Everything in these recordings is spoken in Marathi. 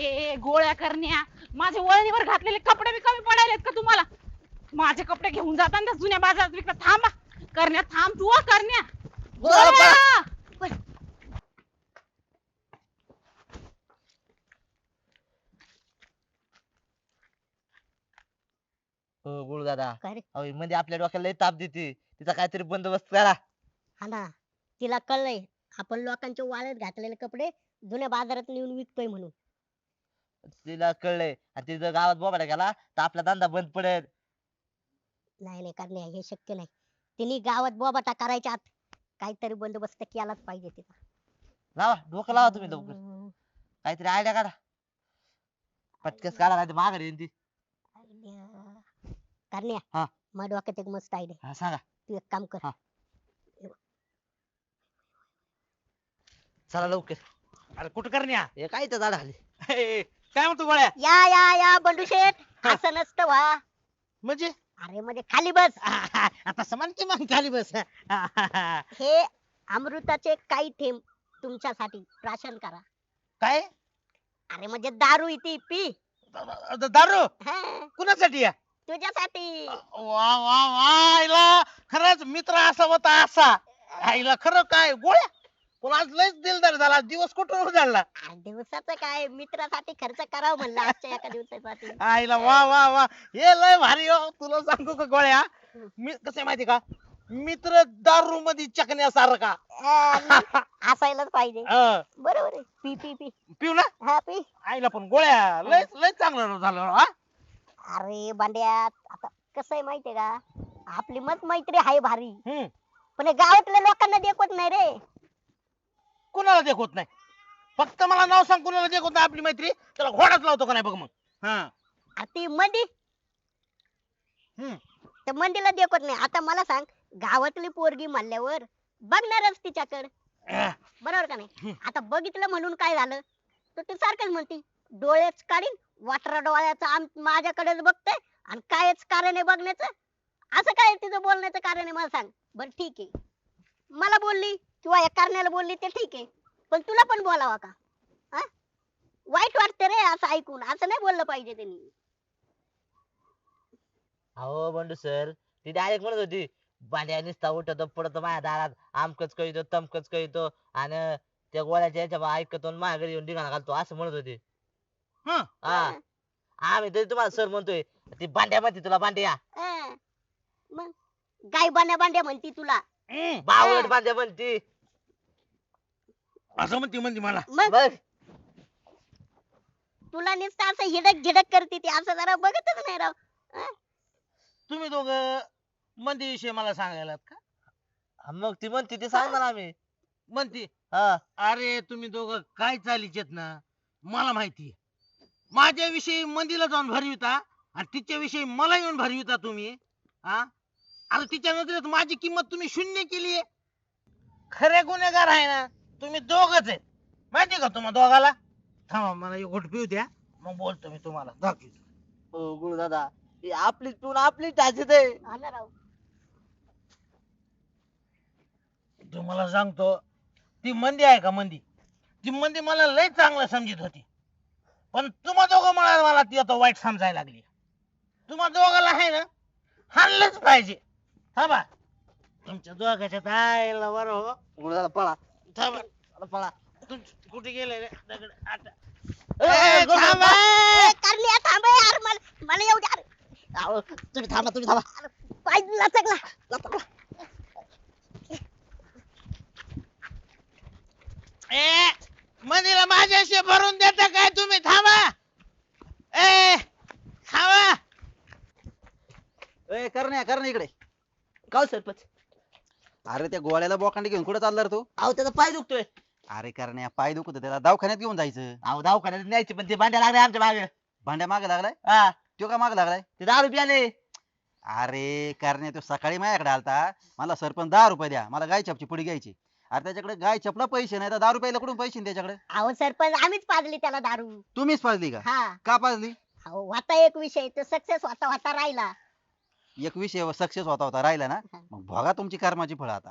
ए गोळ्या करण्या. माझे वळणीवर घातलेले कपडे मी कमी पडायलेत का तुम्हाला? माझे कपडे घेऊन जाताना जुन्या बाजारात विकत. थांबा. करण्या थांब तू करण्या. गोळ्या! हो दादा. काय रे? अहो म्हणजे आपल्या डोक्याला लय ताप देते. तिचा काहीतरी बंदोबस्त करा. हा ना. तिला कळलंय. आपण लोकांच्या वाळत घातलेले कपडे जुन्या बाजारात नेऊन विकतोय म्हणून. तिला कळलंय. आणि ती जर गावात बोबाडा गेला तर आपला धंदा बंद पडेल. नाही नाही करणे हे शक्य नाही. तिने गावात बोबाटा करायच्या आत काहीतरी बंदोबस्त केलाच पाहिजे तिचा. लावा डोकं लावा तुम्ही लवकर. हम्म, काहीतरी आयडिया काढा. पटकस काढा नाही माघारी येईन ती. Idea. करण्या हा. माझ्या डोक्यात एक मस्त आयडिया हा सांगा. तू एक काम कर. हा. चला लवकर. अरे कुठं करण्या? हे काय त्या झाडाखाली हे, काय म्हणतो गोळ्या? या या या बंडू शेठ. हा. असं नसतं वा. म्हणजे? अरे म्हणजे खाली बस. आता समान की मग खाली बस. हे अमृताचे काही थेंब तुमच्यासाठी. प्राशन करा. काय? अरे म्हणजे दारू इथे पी. दारू? हा, कुणासाठी या? तुझ्यासाठी. वा वा वा आईला. खरंच मित्र असा होता असा. आईला खरं काय? गोळ्या? पण आज लयच दिलदार झाला. दिवस कुठून उजाडला? आ, दिवसाचं काय? मित्रासाठी खर्च करावं म्हणलं आजच्या एका दिवसासाठी आईला वा वा वा. हे लय भारी हो. तुला सांगू का गोळ्या? मी कसं आहे माहिती का? मित्र दारू मध्ये चकण्यासारखा आ, असायलाच पाहिजे. अं, बरोबर आहे. पी पी पी. पिऊ ना. हा पी. आईला पण गोळ्या. लय लय चांगलं झालं हा अरे बांड्यात आता कसं आहे माहितीये का? आपली मत मैत्री आहे भारी. हम्म. पण हे गावातल्या लोकांना देखवत नाही रे. कुणाला देखवत नाही? फक्त मला नाव सांग कुणाला देखवत नाही आपली मैत्री? त्याला घोडाच लावतो का नाही बघ मग? हा. आ, ती मंदी हम्म. त्या मंदीला देखवत नाही. आता मला सांग गावातली पोरगी म्हणल्यावर बघणारच तिच्याकडे. बरोबर का नाही. आता बघितलं म्हणून काय झालं? तर ती सारखंच म्हणती डोळेच काढीन वाटरा डोळ्याचं आम माझ्याकडेच बघते आणि कायच कारण आहे बघण्याचं? असं काय तिचं बोलण्याचं कारण आहे? मला सांग. बरं ठीक आहे. मला बोलली किंवा या कारण्याला बोलली ते ठीक आहे. पण तुला पण बोलावा का? हा? वाईट वाटतं रे असं ऐकून. असं नाही बोललं पाहिजे त्यांनी. अहो बंडू सर ती डायरेक्ट म्हणत होती भांड्या निसता उठतो पडतो माझ्या दारात आमकच कळतो तमकच कळतो आणि त्या गोळ्याच्या याच्या ऐकतो आणि माझ्या घरी येऊन ढिगाणा घालतो असं म्हणत होती. हं. हा. आम्ही तरी तुम्हाला सर म्हणतोय ती भांड्या म्हणते तुला भांड्या. हा. मग गाय बांड्या बांड्या म्हणती तुला. हम्म. बावळट भांड्या म्हणती. असं म्हणते म्हणते मला. मग? बघ. तुला नुसतं असं हिडक झिडक करते ती असं जरा बघतच नाही राव. तुम्ही दोघ मंदी विषयी मला सांगायला का? हा, मग ती म्हणते ते सांगणार आम्ही. म्हणते हा. अरे तुम्ही दोघं काय चालीचेत ना? मला माहिती माझ्याविषयी मंदीला जाऊन भरविता आणि तिच्याविषयी मला येऊन भरविता तुम्ही हा? अरे तिच्या नजरेत माझी किंमत तुम्ही शून्य केली आहे. खरे गुन्हेगार आहे ना? तुम्ही दोघच आहेत. माहिती का तुम्हा दोघाला? थांबा मला एक घोट पिऊ द्या. मग बोलतो मी तुम्हाला. दाखवतो हो गुरु दादा ती आपलीच पिऊन आपलीच टाचीत आहे हा ना राव. तुम्हाला सांगतो ती मंदी आहे का मंदी? ती मंदी मला लय चांगलं समजत होती. पण तुम्हा दोघं मला मला ती आता वाईट समजायला लागली. तुम्हा दोघाला आहे ना हाणलंच पाहिजे. थांबा. तुमच्या दोघाच्या आईला बरं हो. गुरु दादा पळा. थांबा. चला, पळा. तुम कुठे गेले रे? दगड आता. ए, ए, गुरु दादा, थांबा. ए, करण्या थांब ए, यार मला मला येऊ द्या. अरे, अहो, तुम्ही थांबा तुम्ही थांबा. पाय लचकला ए मंदीला माझ्याशी भरून देता काय तुम्ही? थांबा. ए थांबा. ए करण्या करण्या इकडे. काव सरपंच? अरे त्या गोळ्याला बोकांडी घेऊन कुठे चालला रे तू? अहो त्याचा पाय दुखतोय. अरे करण्या पाय दुखत त्याला दवाखान्यात घेऊन जायचं. अहो दवाखान्यात न्यायचे पण ते भांड्या लागले आमच्या मागे. भांड्या मागे लागलाय? हा. तो का मागे लागलाय? ते दारू प्याले अरे करण्या तो सकाळी माझ्याकडे आलता. मला सरपंच दहा रुपये द्या. मला गाय चपची पुडी घ्यायची. अरे त्याच्याकडे गाय चपला पैसे नाही तर दहा रुपयाला कुठून पैसे त्याच्याकडे? अहो सरपंच आम्हीच पाजली त्याला दारू. तुम्हीच पाजली का? हा. का पाजली? अहो होता एक विषय तो सक्सेस होता होता राहिला. एक विषय सक्सेस होता होता राहिला ना मग बघा तुमची कर्माची फळं आता.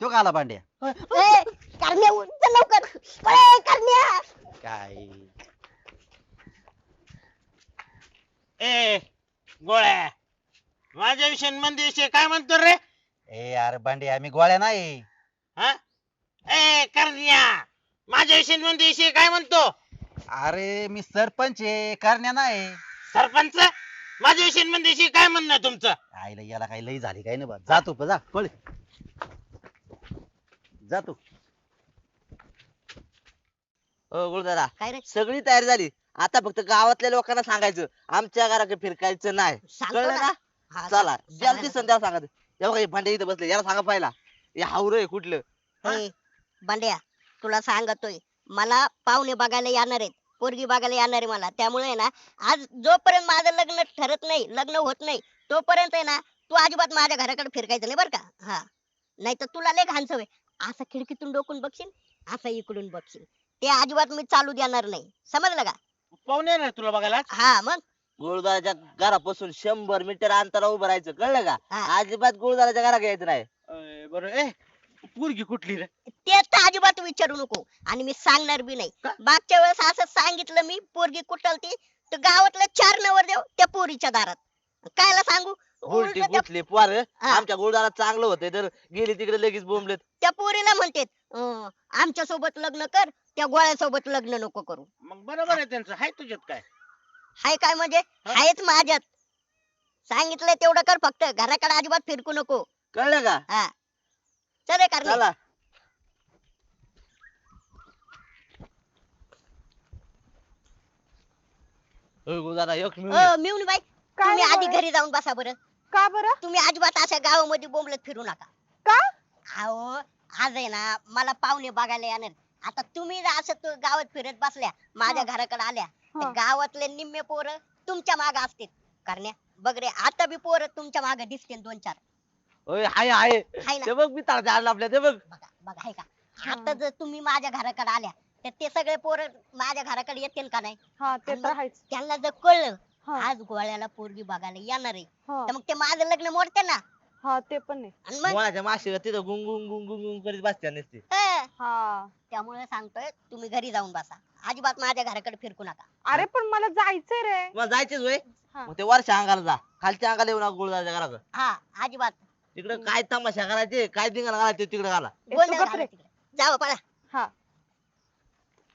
तो का आला भांड्या? ए, करण्या उठ लवकर. ए, करण्या. काय? ए गोळ्या. माझ्या विषयी मंदी विषयी काय म्हणतो रे? ए यार बांड्या मी गोळ्या नाही. हा? ए करण्या. माझ्या विषयी मंदी विषयी काय म्हणतो? अरे मी सरपंच आहे करण्या नाही. सरपंच? माझ्या विषयी विषयी काय म्हणणं आहे तुमचं? आईला याला काही लई झाली काही नाही बा. जातो प- जा पळ. जातो ओ गुरुदादा काय रे? सगळी तयारी झाली. आता फक्त गावातल्या लोकांना सांगायचं. आमच्या घराकडे फिरकायचं नाही. सांगतो कळलं ना. ना? हा, चला सांग- ज्याला सांगायला दिसन त्याला सांगायचं हे बघा हे भांडे इथं बसले याला सांगा पाहिला. हे हावर आहे कुठलं? हा? ए, बंड्या तुला सांगतोय मला पाहुणे बघायला येणार आहेत. पोरगी बघायला येणार आहे मला त्यामुळे आहे ना आज जोपर्यंत माझं लग्न ठरत नाही लग्न होत नाही तोपर्यंत आहे ना तू अजिबात माझ्या घराकडे फिरकायचं नाही बरं का? हा. नाही तर तुला लय घाण सवय. असं खिडकीतून डोकून बघशील असं इकडून बघशील. ते अजिबात मी चालू देणार नाही. समजलं का? पाहुणे नाही तुला बघायला? हा मग? गुरुदाराच्या घरापासून शंभर मीटर अंतरावर उभं राहायचं. कळलं का? हा. अजिबात गुरुदाराच्या घरात यायचं नाही. बरं. ए पोरगी कुठली रे? ते तर अजिबात विचारू नको. आणि मी सांगणार बी नाही. का? मागच्या वेळेस असं सांगितलं मी पोरगी कुठलती? तर गावातल्या चार नवर देव त्या पोरीच्या दारात. कायला सांगू? उलटी उलटं त्या- कुठली? पोर? हा. आमच्या गुरुदारात चांगलं होतं तर गेली तिकडे लगेच बोंबलेत. त्या पोरीला म्हणतेत "अं, आमच्यासोबत लग्न कर त्या गोळ्यासोबत लग्न नको करू. मग बरोबर आहे त्यांचं. हाय तुझ्यात काय? हाय काय म्हणजे? हा? हायच माझ्यात. सांगितलंय तेवढं कर फक्त घराकडे अजिबात फिरकू नको. कळलं का? हा. चल रे कारण एक मिनिट. मिळून बाई काय तुम्ही आधी? घरी जाऊन बसा बरं. का बरं? तुम्ही अजिबात अशा गावामध्ये बोंबलत फिरू नका. का? अहो आज आहे ना मला पाहुणे बघायला येणार. आता तुम्ही जर असं तू गावात फिरत बसल्या माझ्या घराकडे आल्या तर हा. गावातले निम्मे पोरं तुमच्या माग असतील. करण्या बघ रे आता बी पोरं तुमच्या माग दिसतील दोन चार. ओय हाय हाय. हाय ना. ते बघ मी तार झाड आपल्या ते बघ. बघा बघा हाय का? हा. आता जर तुम्ही माझ्या घराकडे आल्या तर ते सगळे पोरं माझ्या घराकडे येतील का नाही? हा ते तर आहेच. त्यांना जर कळलं हा, आज गोळ्याला पोरगी बघायला येणार आहे हा, तर मग ते माझं लग्न मोडते ना. हा ते पण आहे. आणि मग? मुळाच्या माशी तिथं गुंग गुंग गुंग गुंग गुंग करीत बसत्या नसते. हं, हा. त्यामुळे सांगतोय तुम्ही घरी जाऊन बसा. अजिबात माझ्या घराकडे फिरकू नका. अरे पण मला जायचंय रे. मग जायचेच वय हा. मग ते वरच्या अंगाला जा. खालच्या अंगाला येऊ नका गुरुदाराच्या घरात हा अजिबात. तिकडे काय तमाशा करायचे काय धिंगाणा घालायचे तिकडे घाला. ए, गोंधळ तू गप घाला रे. तिकडे. जावं पळा. हा.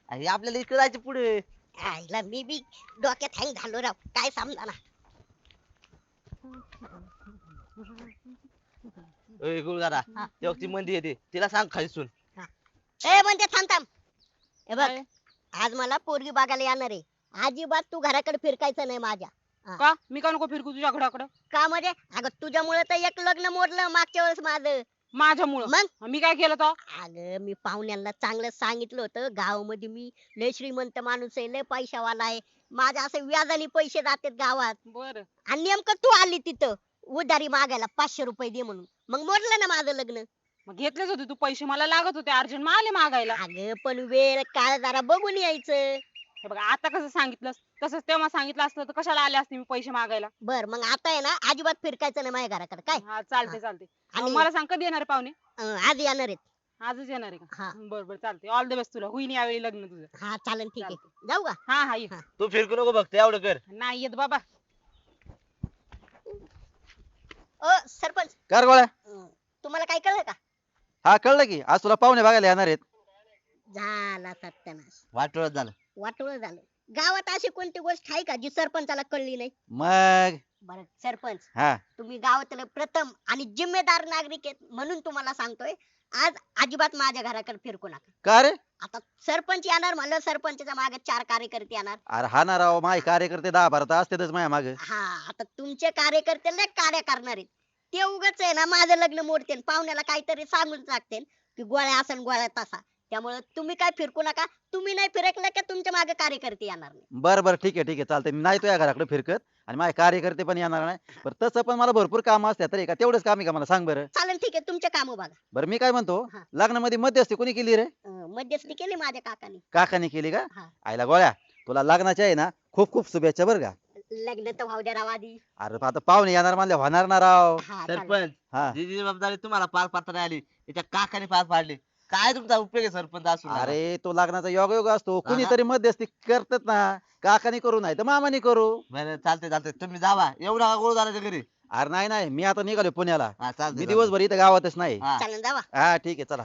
आणि आपल्याला इकडे जायचे पुढे. आईला मी बी डोक्यात हँग झालो राव. काय समजा ना हा. तेव्हा ती मंदी येते तिला सांग खायसून ए म्हणते थांब थांब. हे बघ काय? आज मला पोरगी बघायला येणार आहे. अजिबात तू घराकडे फिरकायचं नाही माझ्या. का? मी का नको फिरकू तुझ्या घराकडं? का म्हणजे? अगं तुझ्यामुळे तर एक लग्न मोडलं मागच्या वेळेस माझं. माझ्यामुळं? मग? मी काय केलं तो अगं मी पाहुण्यांना चांगलं सांगितलं होतं. गावामध्ये मी लय श्रीमंत माणूस आहे लय पैशावाला आहे. माझ्या असे व्याजाने पैसे जातात गावात. बर. आणि नेमकं तू आली तिथं उधारी मागायला पाचशे रुपये दे म्हणून. मग मोडलं ना माझं लग्न. मग घेतलेच होते तू पैसे. मला लागत होते अर्जंट. मग आले मागायला. अगं पण वेळ काळ जरा बघून यायचं. हे बघा आता कसं सांगितलं तसंच तेव्हा सांगितलं असतं तर कशाला आले असते मी पैसे मागायला? बर मग आता आहे ना अजिबात फिरकायचं नाही माझ्या घराकडे काय? हा चालते चालते आणि- मला सांग कधी येणार आहे पाहुणे? अं, आज येणार आहेत. आजच येणार आहे हा. का बर बर चालते ऑल द बेस्ट तुला. होईन यावेळी लग्न तुझं. हा चालेल ठीक आहे. जाऊ का? हा हा ये. तू फिरकू नको बघते एवढं कर. नाही येत बाबा. ओ सरपंच. कर गोळ्या. अं, तुम्हाला काय कळलं का? हा कळलं की. आज तुला पाहुणे बघायला येणार आहेत. झाला सत्यानाश. वाटोळत झालं. वाटोळ झालं. गावात अशी कोणती गोष्ट आहे का जी सरपंचाला कळली नाही? मग? बरं सरपंच हा. तुम्ही गावातले प्रथम आणि जिम्मेदार नागरिक आहेत म्हणून तुम्हाला सांगतोय आज अजिबात माझ्या घराकडे फिरकू नका. का रे? आता सरपंच येणार म्हणलं सरपंचच्या मागे चार कार्यकर्ते येणार. अरे हा ना राव माय कार्यकर्ते दहा बारा तर असतातच माझ्या माग. हा आता तुमचे कार्यकर्ते लय कार्य करणार आहेत. ते उगाच आहे ना माझं लग्न मोडतील पाहुण्याला काहीतरी सांगून टाकतील की गोळ्या असन गोळ्या तसा. त्यामुळे तुम्ही काय फिरकू नका. तुम्ही नाही फिरकलं की तुमच्या मागे कार्यकर्ते येणार नाही. बरं बरं ठीक आहे ठीक आहे. चालतंय. मी नाही तुझ्या घराकडे फिरकत आणि माझे कार्यकर्ते पण येणार नाही. बरं तसं पण मला भरपूर काम असतात तरी का तेवढंच काम आहे का मला? सांग बरं. चालेल ठीक आहे. तुमचे काम बघा. बरं मी काय म्हणतो? हा. लग्नामध्ये मध्यस्थी कोणी केली रे? अं, मध्यस्थी केली माझ्या काकाने. काकाने केली का? हा. आईला गोळ्या तुला लग्नाच्या आहे ना खूप खूप शुभेच्छा बरं का. लग्न तर भाऊ द्या राव आधी. अरे आता पाहुणे येणार म्हणले होणार ना राव. हा चालेल. सरपंच हा. जी जी जबाबदारी तुम्हाला पार पाडता नाही आली त्याच्या काकाने पार पाडली. काय तुमचा उपयोग आहे सरपंच असून अरे तो लग्नाचा योग योग असतो. कुणीतरी मध्यस्थी करतात ना. काकानी करू नाही तर मामानी करू. बरं चालतंय चालतंय. तुम्ही जावा. येऊ नका गोळ झाल्याच्या घरी. अरे नाही नाही. मी आता निघालो पुण्याला. हा चालतंय मी दिवसभर इथं गावातच नाही. हा. चालेल जावा. हा ठीक आहे चला.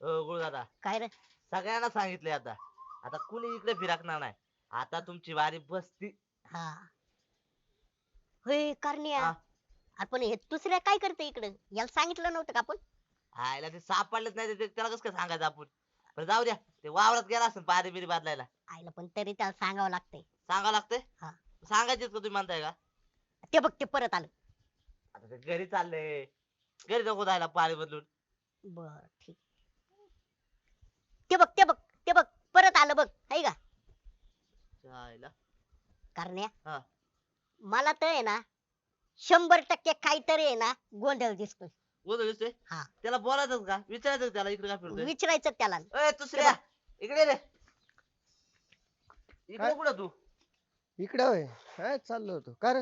हो दादा. काय रे? सगळ्यांना सांगितले आता. आता कुणी इकडे फिरकणार नाही. आता तुमची वारी बसती. हा. होय करण्या. हा. आपण हे दुसऱ्या काय करते इकडे? याला सांगितलं नव्हतं का आपण? आयला ते सापडलेच नाही ते त्याला कसं काय सांगायचं आपण? बरं जाऊ द्या. ते वावरात गेला असेल पारी बिरी बदलायला. आईला पण तरी त्याला सांगावं लागतंय. सांगावं लागतंय? हा. सांगायचेच का तुम्ही म्हणताय का? ते बघ ते परत आलं. आता ते घरी चाललंय. घरी नको जायला पाणी बदलून? बर ठीक. ते बघ ते बघ ते बघ परत आलं बघ आहे का? जायला. करण्या हा. मला तर आहे ना शंभर टक्के काहीतरी आहे ना गोंधळ दिसतोय. गोंधळ दिसतोय हा. त्याला बोलायचं का? विचारायचं का त्याला इकडे काय फिरतोय? विचारायचं त्याला. ए दुसऱ्या इकडे रे. इकडे? कुठं तू? इकडे होय. काय चाललो होतो? का रे?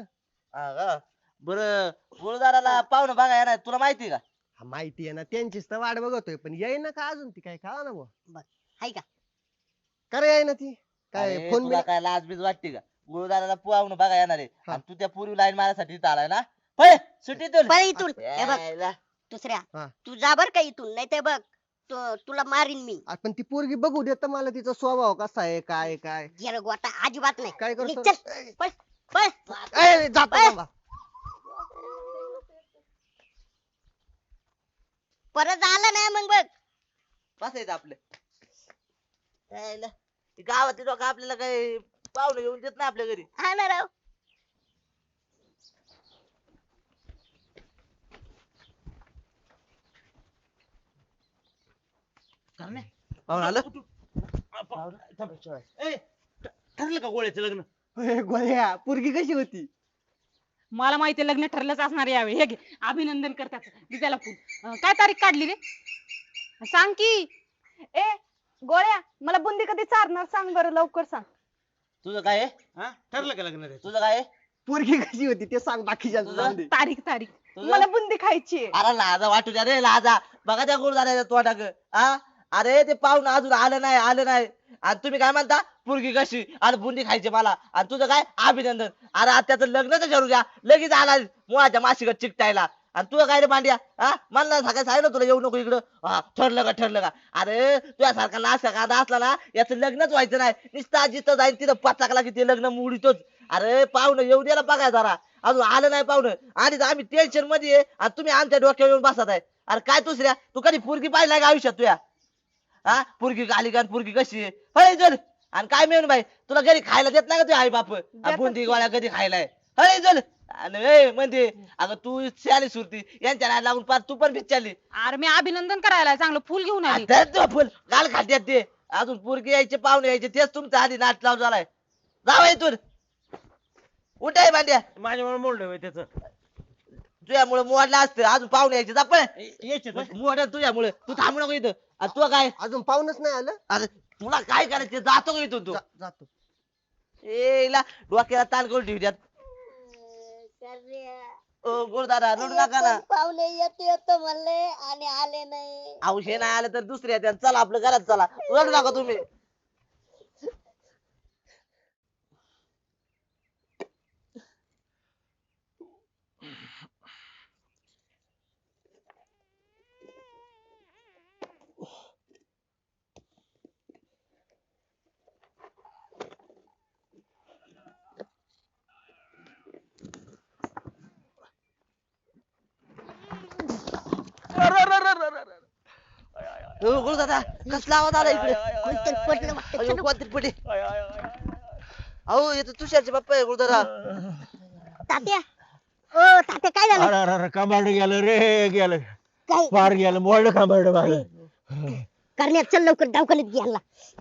हा का बरं गुरुदाराला पाहुणं बघा येणार तुला माहिती का? हा, माहिती आहे ना. त्यांचीच तर वाट बघतोय. पण येई ना का अजून ती? काय कळा ना बुवा. आहे का? का रे येई ना ती? काय अरे, फोन तुला काय लाज बीज वाटते का? गुरुदाराला पाहुणं बघा येणार आहे. हा. आणि तू त्या पूर्वी लाईन मारायसाठी इथं आलाय ना? पळ! सुट्टीतून पण इथून. हे बघ. यायला. दुसऱ्या. हा. तू जा बर का इथून नाही ते बघ तु- तुला मारीन मी. पण ती पोरगी बघू देत मला तिचा स्वभाव कसा आहे काय आहे, काय. गेलं गोटा अजिबात नाही. काय निघ, करतो चल पळ पळ ए, जातो ए. बाबा. परत आलं नाही मग बघ. बसायचं आपलं. गावातले लोक आपल्याला काही पाहुणे येऊन देत नाही आपल्या घरी. हा ना राव. पाहुणं आलं? ए, ठ- ठरलं का गोळ्याचं लग्न? ए, गोळ्या पोरगी कशी होती? मला माहिती लग्न ठरलंच असणार यावेळी. हे घे अभिनंदन करतात. दे त्याला फुल. अं, काय तारीख काढली रे? सांग की. ए गोळ्या मला बुंदी कधी चारणार? सांग बरं लवकर सांग. तुझं काय आहे? हा? ठरलं का लग्न त्याचं? तुझं काय आहे? पोरगी कशी होती ते सांग बाकीच्या तुझं? तारीख तारीख. तुझं? मला बुंदी खायची अरे लाजा वाटू द्या रे लाजा. बघा त्या गुरुदाराच्या तोंडाक हा? अरे ते पाहुणं अजून आलं नाही आलं नाही. आणि तुम्ही काय म्हणता? पुरगी कशी? आणि बुंदी खायची मला. आणि तुझं काय? अभिनंदन. अरे त्याचं लग्न तर करू द्या. लगेच आला मुळाच्या मासिकत चिकटायला. आणि तुझं काय रे मांड्या हा? मला सकाळी सांगितलं तुला येऊ नको इकडं. हा ठरलं का ठरलं का? अरे तुझ्यासारखा नाश कादा असला ना याचं लग्नच व्हायचं नाही. निस्ता जिथं जाईल तिथं पचाकला की ते लग्न मुडीतोच. अरे पाहुणं येऊ द्यायला बघा जरा. अजून आलं नाही पाहुणं. आणि आम्ही टेन्शनमध्ये आहे. आणि तुम्ही आमच्या डोक्यावर येऊन बसत आहे. अरे काय दुसऱ्या? तू कधी पुरगी पाहिला का आयुष्यात तुया? हा? पुरगी आली का पुरगी कशी? आहे हळे चल. आणि काय मिळून बाई? तुला घरी खायला देत नाही का तुझे आई बाप? बुंदी गोळ्या कधी खायलाय? हळे चल. आणि ए म्हणते अगं तू शाली सुरती. यांच्या नाही लागून पार तू पण बिचारली अरे मी अभिनंदन करायला चांगलं फुल घेऊन आली. आता तो फुल गाल खात्यात ते. अजून पुरगी यायचे पाहुणे यायचे तेच तुमचा आधी नाच लावून झालाय. जावा इथून. उठाय भांड्या. माझ्यामुळे मोडलं होय त्याचं. तुझ्यामुळे मोडला असतं. अजून पाहुणे यायचे जा पण यायचे. मोडल तुझ्यामुळे. तू थांबू नको इथं. तुला काय? अजून पाहूनच नाही आलं? अरे तुला काय करायचं? ते जातो का इथून तू? जा- जातो. ए इला डोक्याला ताण करून ठेवू द्यात. ओ गुरुदारा रडू नका ना. पाहुणे येतो येतो म्हणले आणि आले नाही. औषध नाही आलं तर दुसऱ्या द्या. चला आपलं घरात चला. रडू नका तुम्ही. ओ, गुरुदादा कसला आवाज आला इकडे कोणतरी पडलं वाटतं. अयो, चल, कोणतरी पडे अहो येतो तुषारचे बाप्पा आहे गुरुदादा तात्या ओ तात्या काय झालं अरे अरे गेलं रे गेलं काय फार गेलं मोडलं करण्यात चल लवकर दवाखान्यात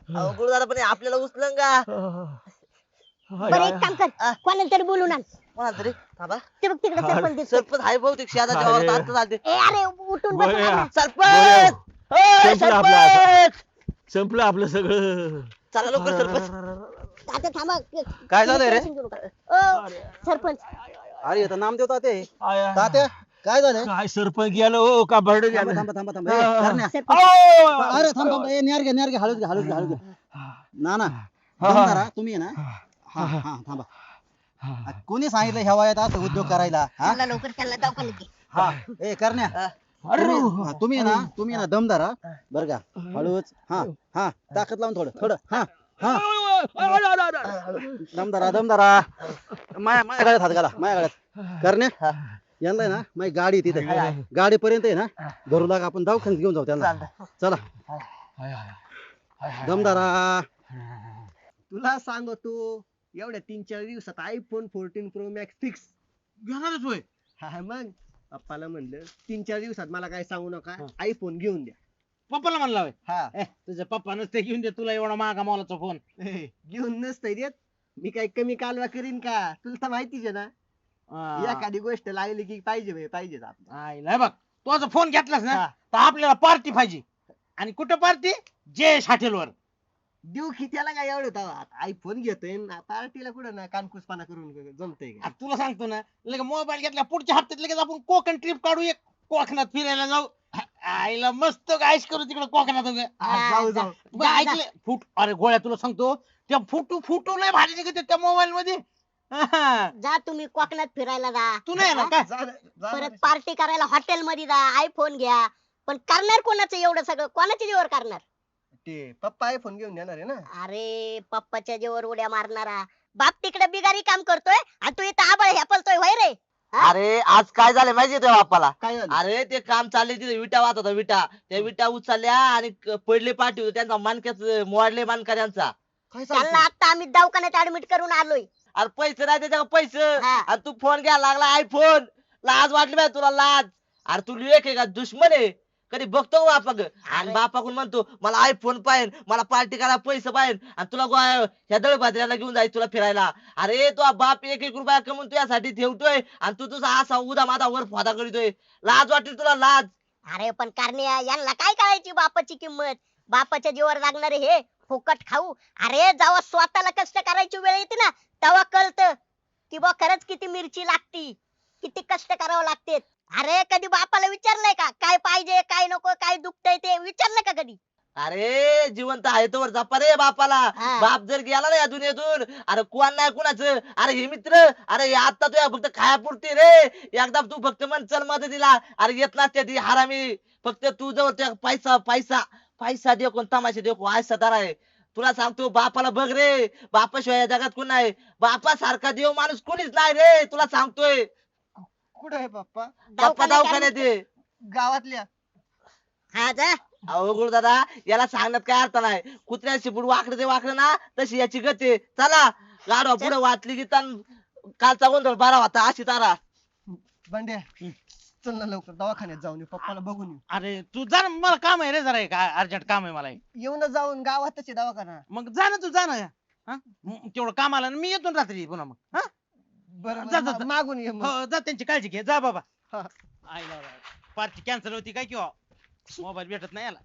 अहो गुरुदादा पण हे आपल्याला उचलं का बरं एक काम कर कोणाला तरी बोलून आण कोणा तरी थांबा ते बघ तिकडे सरपंच दिसतोय. सरपंच आहे बहुतेक शेजारच्या अरे. वावरात आता चालते ए अरे उठून बस बरं. ना. सरपंच संपलं आपलं आता. सरपंच! संपलं आपलं सगळं. चला लवकर सरपंच. थांबा. काय झालंय रे? ओ सरपंच. अरे आता नामदेव ताते आया. तात्या काय झालं काय सरपंच गेलं हो का बर्ड थांबा गेलं? थांबा थांबा थांबा. ए, करण्या. अहो! अरे थांब थांब. ए, न्यार घे न्यार घे हळूच घे हळूच घे हळूच घे. ना ना. हा. हा, तुम्ही आहे ना. हा. हा थांबा. कोणी सांगितलं ह्या वयात असं उद्योग करायला? हा? चला लवकर त्याला दवाखान्यात घे. हा. ए करण्या. अरे तुम्ही हा, ना तुम्ही ना दमदार हा. बर का? हळूच. हा हा ताकद लावून थोडं थोडं. हा हा. दमदारा दमदारा माया माझ्या गाड्यात हात घाला माझ्या गाड्यात करण्या यांना आहे ना माझी गाडी आहे तिथे. गाडीपर्यंत आहे ना धरू लागा आपण. दवाखान्यात घेऊन जाऊ त्यांना. चला. दमदारा तुला सांगतो एवढ्या तीन चार दिवसात iPhone fourteen pro max fix घेणारच होय. हा मग? पप्पाला म्हणलं तीन चार दिवसात मला काय सांगू नका आयफोन घेऊन द्या. पप्पाला म्हणला होय? हा. ए, तुझ्या पप्पा नसते घेऊन दे तुला एवढा महागा मोलाचा फोन. ए, घेऊन नसतंय देत. मी काय कमी कालवा करीन का? तुला तर माहितीच आहे ना. एखादी गोष्ट लागली की पाहिजे पाहिजेच आपलं. आईला बघ तू आता फोन घेतलास ना हा. तर आपल्याला पार्टी पाहिजे. आणि कुठं पार्टी? जयेश हॉटेलवर देऊ की त्याला काय एवढं तवा आयफोन घेतोय ना पार्टीला कुठं ना कानकुसपणा करून जमतंय का? आता तुला सांगतो ना लगे मोबाईल घेतला पुढच्या हप्त्यात लगेच आपण कोकण ट्रिप काढू एक. कोकणात फिरायला जाऊ. आईला मस्त गायश करू तिकडे कोकणात उगा. हा, जाऊ जाऊ. बरं, ऐकलं? फुट अरे गोळ्या तुला सांगतो त्या फोटो फोटो नाही भारी निघत त्या मोबाईल मध्ये. हा. जा तुम्ही कोकणात फिरायला जा. तू नाही ना काय परत. पार्टी करायला हॉटेल मध्ये जा आयफोन घ्या. पण करणार कोणाचं एवढं सगळं? कोणाच्या जीवर करणार? ते पप्पा आयफोन घेऊन देणार आहे ना? अरे पप्पाच्या जीवर उड्या मारणारा. बाप तिकडे बिगारी काम करतोय आणि तू इथं आबळ हेपलतोय होय रे? हा? अरे आज काय झालं माहितीये तुझ्या बाप्पाला? काय झालं? अरे ते काम चालले तिथे विटा वाहत होता विटा. त्या विटा उचलल्या आणि क- पडले पाठी त्यांचा मानक्याच मोडले मानका त्यांचा. काय त्यांना सांगतो? आता आम्ही दवाखान्यात ऍडमिट करून आलोय. अरे पैसे नाही त्याच्या पैसे. हा. आणि तू फोन घ्यायला लागला आयफोन लाज वाटली पाहिजे तुला लाज. अरे तू लेख आहे का दुश्मन आहे? कधी बघतो का बापाक? आणि. बापाकडून म्हणतो मला आयफोन पाहिजे मला पार्टी करायला पैसे पाहिजे आणि तुला गो- ह्या दळभाद्र्याला घेऊन जायचं तुला फिरायला. अरे तो बाप एक एक रुपया कमवून तुझ्यासाठी ठेवतोय आणि तू तुझा असा उदा मादा वर फोदा करीतोय. लाज वाटली तुला लाज. अरे पण कारण्या यांना काय कळायची बापाची किंमत? बापाच्या जीवर लागणारे हे फुकट खाऊ. अरे जेव्हा स्वतःला कष्ट करायची वेळ येते ना तेव्हा कळत की बा खरंच किती मिरची लागती किती कष्ट करावं लागते अरे कधी बापाला विचारलंय का? काय पाहिजे काय नको काय दुखतंय ते विचारलं का कधी? अरे जिवंत आहे तोवर जपा रे बापाला. हा. बाप जर गेला ना या दुनियेतून अरे कोण नाही कुणाचं? अरे हे मित्र अरे हे आता तुया फक्त खायापुरती रे. एकदा तू फक्त म्हण चल मदतीला. अरे येत नसते ती हरामी. फक्त तू जवळ त्या पैसा पैसा पैसा देव कोण तमाशा कोण आयसा दार आहे. तुला सांगतो बापाला बघ रे. बापाशिवाय या जगात कोण नाही. बापासारखा देव माणूस कोणीच नाही रे. तुला सांगतोय. कुठं आहे पप्पा? बाप्पा दवाखान्यात दवाखान्यात ये गावातल्या. हा जा. अहो गुरु दादा याला सांगण्यात काय अर्थ नाही. कुत्र्याची पुढे वाकडे ते वाकडे ना तशी याची गती. चला गाडवा पुढे वाचली की तन कालचा गोंधळ बारा होता अशी तारा. बंड्या चल ना लवकर दवाखान्यात जाऊन येऊ पप्पाला बघून येऊ. अरे तू जा ना मला काम आहे रे जरा एक अर्जंट काम आहे मला एक. येऊन जाऊन गावातच आहे दवाखाना. मग जा ना तू जा ना. हा? म- तेवढं काम आलं ना मी येतो ना रात्री पुन्हा मग. हा? बरं जा, जा, बरं, जा. मागून ये मग. हो जा त्यांची काळजी घे. जा बाबा. हा. आईला पार्टी कॅन्सल होती काय किंवा? मोबाईल भेटत नाही याला.